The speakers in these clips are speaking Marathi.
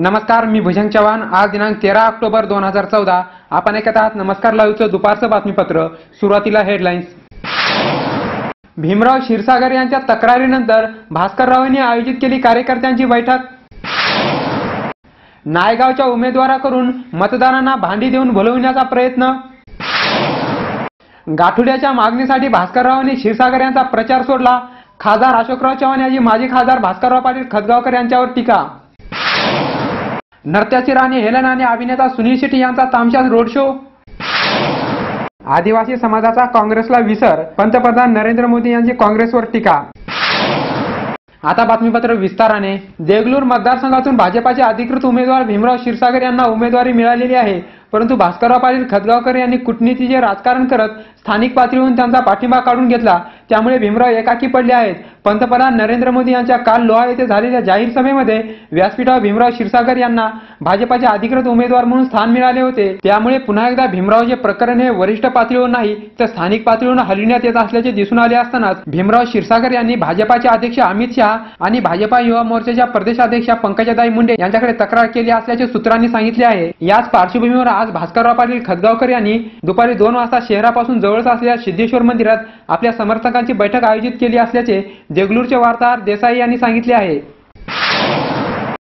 नमस्कार मी भुजंग चव्हाण. आज दिनांक तेरा ऑक्टोबर दोन हजार चौदा. आपण ऐकत आहात नमस्कार लाईव्हचं दुपारचं बातमीपत्र. सुरुवातीला हेडलाईन्स भीमराव क्षीरसागर यांच्या तक्रारीनंतर भास्कररावांनी आयोजित केली कार्यकर्त्यांची बैठक. नायगावच्या उमेदवाराकडून मतदारांना भांडी देऊन भुलवण्याचा प्रयत्न. गाठुड्याच्या मागणीसाठी भास्कररावांनी क्षीरसागर यांचा प्रचार सोडला. खासदार अशोकराव चव्हाण यांची माजी खासदार भास्करराव पाटील खतगावकर यांच्यावर टीका. नर्त्याची राणी हेलन आणि अभिनेता सुनील शेट्टी यांचा तामशात रोड शो. आदिवासी समाजाचा काँग्रेसला विसर पंतप्रधान नरेंद्र मोदी यांची काँग्रेसवर टीका. आता बातमीपत्र विस्ताराने. देगलूर मतदारसंघातून भाजपाचे अधिकृत उमेदवार भीमराव क्षीरसागर यांना उमेदवारी मिळालेली आहे. परंतु भास्करराव पाटील खतगावकर यांनी कूटनीतीचे राजकारण करत स्थानिक पातळीवरून त्यांचा पाठिंबा काढून घेतला. त्यामुळे भीमराव एकाकी पडले आहेत. पंतप्रधान नरेंद्र मोदी यांच्या काल लोहा येथे झालेल्या जाहीर सभेमध्ये व्यासपीठावर भीमराव क्षीरसागर यांना भाजपाचे अधिकृत उमेदवार म्हणून स्थान मिळाले होते. त्यामुळे पुन्हा एकदा भीमरावचे प्रकरण हे वरिष्ठ पातळीवर नाही तर स्थानिक पातळीवर हलविण्यात येत असल्याचे दिसून आले असतानाच भीमराव क्षीरसागर यांनी भाजपाचे अध्यक्ष अमित शहा आणि भाजपा युवा मोर्चाच्या प्रदेशाध्यक्षा पंकजाताई मुंडे यांच्याकडे तक्रार केली असल्याचे सूत्रांनी सांगितले आहे. याच पार्श्वभूमीवर आज भास्करराव पाटील खतगावकर यांनी दुपारी दोन वाजता शहरापासून जवळच असलेल्या सिद्धेश्वर मंदिरात आपल्या समर्थकांची बैठक आयोजित केली असल्याचे देगलूरचे वार्ताहर देसाई यांनी सांगितले आहे.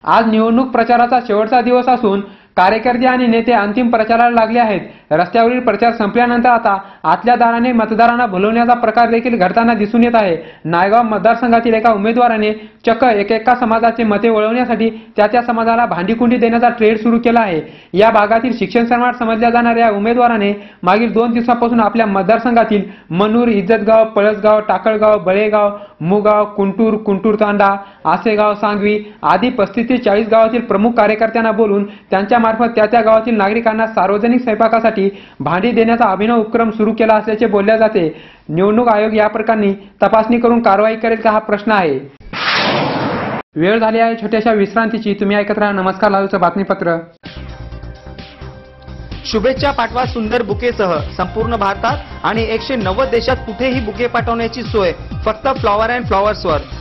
आज निवडणूक प्रचाराचा शेवटचा दिवस असून कार्यकर्ते आणि नेते अंतिम प्रचाराला लागले आहेत. रस्त्यावरील प्रचार संपल्यानंतर आता आतल्या दाराने मतदारांना भुलवण्याचा प्रकार देखील घडताना दिसून येत आहे. नायगाव मतदारसंघातील एका उमेदवाराने चक्क एकेका समाजाचे मते वळवण्यासाठी त्या त्या समाजाला भांडीकुंडी देण्याचा ट्रेड सुरू केला आहे. या भागातील शिक्षण सम्राट समजल्या जाणाऱ्या उमेदवाराने मागील दोन दिवसापासून आपल्या मतदारसंघातील मनूर इज्जतगाव पळसगाव टाकळगाव बळेगाव मुगाव कुंटूर कुंटूर तांडा आसेगाव सांगवी आदी पस्तीस ते चाळीस गावातील प्रमुख कार्यकर्त्यांना बोलून त्यांच्या मार्फत त्या त्या गावातील नागरिकांना सार्वजनिक स्वयंपाकासाठी भांडी देण्याचा अभिनव उपक्रम सुरू केला असल्याचे बोलले जाते. निवडणूक आयोग या प्रकरणी तपासणी करून कारवाई करेल का हा प्रश्न आहे. वेळ झाली आहे छोट्याशा विश्रांतीची. तुम्ही ऐकत राहा. नमस्कार. लालूचं बातमीपत्र. शुभेच्छा पाठवा सुंदर बुकेसह. संपूर्ण भारतात आणि एकशे नव्वद देशात कुठेही बुके पाठवण्याची सोय. फक्त फ्लॉवर अँड फ्लॉवर्सवर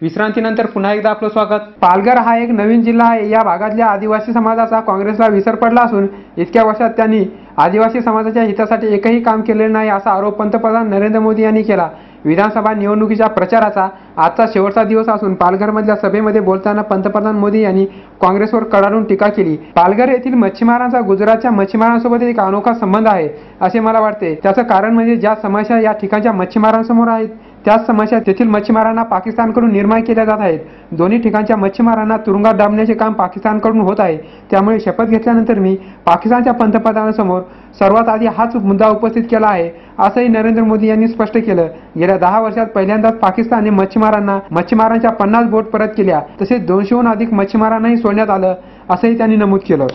विश्रांतीनंतर पुन्हा एकदा आपलं स्वागत. पालघर हा एक नवीन जिल्हा आहे. या भागातल्या आदिवासी समाजाचा काँग्रेसला विसर पडला असून इतक्या वर्षात त्यांनी आदिवासी समाजाच्या हितासाठी एकही काम केलेलं नाही असा आरोप पंतप्रधान नरेंद्र मोदी यांनी केला. विधानसभा निवडणुकीच्या प्रचाराचा आजचा शेवटचा दिवस असून पालघरमधल्या सभेमध्ये बोलताना पंतप्रधान मोदी यांनी काँग्रेसवर कडाडून टीका केली. पालघर येथील मच्छीमारांचा गुजरातच्या मच्छीमारांसोबत एक अनोखा संबंध आहे असे मला वाटते. त्याचं कारण म्हणजे ज्या समस्या या ठिकाणच्या मच्छीमारांसमोर आहेत त्याच समस्या तेथील मच्छीमारांना पाकिस्तानकडून निर्माण केल्या जात आहेत. दोन्ही ठिकाणच्या मच्छीमारांना तुरुंगात डांबण्याचे काम पाकिस्तानकडून होत आहे. त्यामुळे शपथ घेतल्यानंतर मी पाकिस्तानच्या पंतप्रधानांसमोर सर्वात आधी हाच मुद्दा उपस्थित केला आहे असंही नरेंद्र मोदी यांनी स्पष्ट केलं. गेल्या दहा वर्षात पहिल्यांदाच पाकिस्तानने मच्छीमारांना मच्छीमारांच्या पन्नास बोट परत केल्या. तसेच दोनशेहून अधिक मच्छीमारांनाही सोडण्यात आलं असंही त्यांनी नमूद केलं.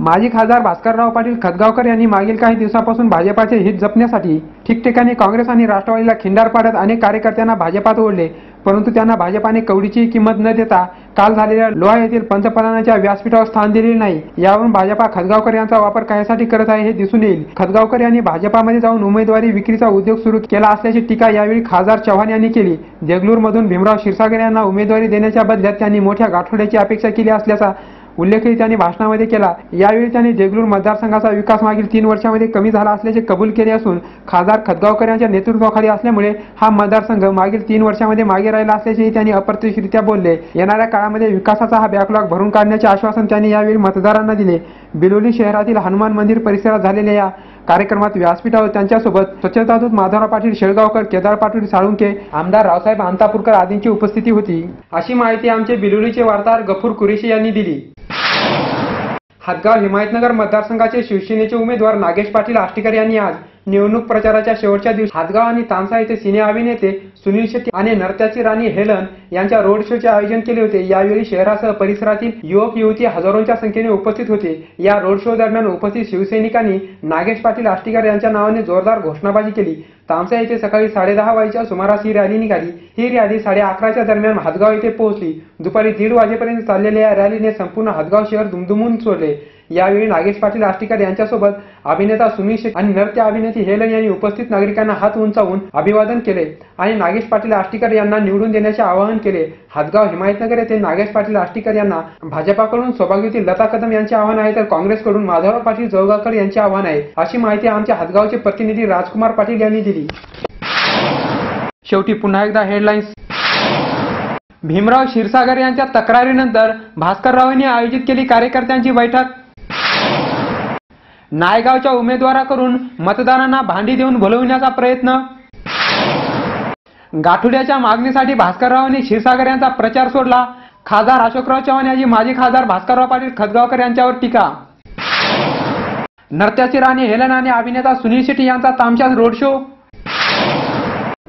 माजी खासदार भास्करराव पाटील खतगावकर यांनी मागील काही दिवसापासून भाजपाचे हित जपण्यासाठी ठिकठिकाणी काँग्रेस आणि राष्ट्रवादीला खिंडार पाडत अनेक कार्यकर्त्यांना भाजपात ओढले. परंतु त्यांना भाजपाने कवडीची किंमत न देता काल झालेल्या लोहा येथील पंतप्रधानांच्या व्यासपीठावर स्थान दिलेले नाही. यावरून भाजपा खतगावकर यांचा वापर कशासाठी करत आहे हे दिसून येईल. खतगावकर यांनी भाजपामध्ये जाऊन उमेदवारी विक्रीचा उद्योग सुरू केला असल्याची टीका यावेळी खासदार चव्हाण यांनी केली. देगलूरमधून भीमराव क्षीरसागर यांना उमेदवारी देण्याच्या बदल्यात त्यांनी मोठ्या गाठोड्याची अपेक्षा केली असल्याचा उल्लेखही त्यांनी भाषणामध्ये केला. यावेळी त्यांनी जेगलूर मतदारसंघाचा विकास मागील तीन वर्षामध्ये कमी झाला असल्याचे कबूल केले असून खासदार खतगावकर यांच्या नेतृत्वाखाली असल्यामुळे हा मतदारसंघ मागील तीन वर्षामध्ये मागे राहिला असल्याचेही त्यांनी अप्रत्यक्षरित्या बोलले. येणाऱ्या काळामध्ये विकासाचा हा बॅकलॉग भरून काढण्याचे आश्वासन त्यांनी यावेळी मतदारांना दिले. बिलोली शहरातील हनुमान मंदिर परिसरात झालेल्या या कार्यक्रमात व्यासपीठावर त्यांच्यासोबत स्वच्छतादूत माधवराव पाटील शेळगावकर केदार पाटील साळुंके आमदार रावसाहेब अंतापूरकर आदींची उपस्थिती होती. अशी माहिती आमचे बिलोलीचे वार्ताहर गफूर कुरेशी यांनी दिली. हातगाव हिमायतनगर मतदारसंघाचे शिवसेनेचे उमेदवार नागेश पाटील आष्टीकर यांनी आज निवडणूक प्रचाराच्या शेवटच्या दिवशी हातगाव आणि तानसा येथे सिने अभिनेते सुनील शेट्टी आणि नर्त्याची राणी हेलन यांच्या रोड शोचे आयोजन केले होते. यावेळी शहरासह परिसरातील युवक युवती हजारोंच्या संख्येने उपस्थित होते. या रोड शो दरम्यान उपस्थित शिवसैनिकांनी नागेश पाटील आष्टीकर यांच्या नावाने जोरदार घोषणाबाजी केली. तामसा येथे सकाळी साडेदहा वाजेच्या सुमारास ही रॅली निघाली. ही रॅली साडे अकराच्या दरम्यान हातगाव येथे पोहोचली. दुपारी दीड वाजेपर्यंत चाललेल्या या रॅलीने संपूर्ण हातगाव शहर दुमदुमून सोडले यावेळी नागेश पाटील आष्टीकर यांच्यासोबत अभिनेता सुमी शेट्टी आणि नृत्य अभिनेत्री हेलन यांनी उपस्थित नागरिकांना हात उंचावून अभिवादन केले आणि नागेश पाटील आष्टीकर यांना निवडून देण्याचे आवाहन केले. हातगाव हिमायतनगर येथे नागेश पाटील आष्टीकर यांना भाजपाकडून सौभाग्यवती लता कदम यांचे आव्हान आहे तर काँग्रेसकडून माधवराव पाटील जवगावकर यांचे आव्हान आहे अशी माहिती आमच्या हातगावचे प्रतिनिधी राजकुमार पाटील यांनी दिली. शेवटी पुन्हा एकदा हेडलाईन्स भीमराव क्षीरसागर यांच्या तक्रारीनंतर भास्कररावांनी आयोजित केली कार्यकर्त्यांची बैठक. नायगावच्या उमेदवाराकडून मतदारांना भांडी देऊन भुलविण्याचा प्रयत्न. गाठुड्याच्या मागणीसाठी भास्कररावांनी क्षीरसागर यांचा प्रचार सोडला. खासदार अशोकराव चव्हाण यांची माजी खासदार भास्करराव पाटील खतगावकर यांच्यावर टीका. नर्त्याची राणी हेलन आणि अभिनेता सुनील शेट्टी यांचा तामशात रोड शो.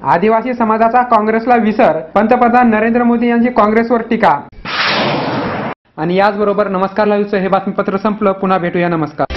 आदिवासी समाजाचा काँग्रेसला विसर पंतप्रधान नरेंद्र मोदी यांची काँग्रेसवर टीका. आणि याचबरोबर नमस्कार लाईव्हचं हे बातमीपत्र संपलं. पुन्हा भेटूया. नमस्कार.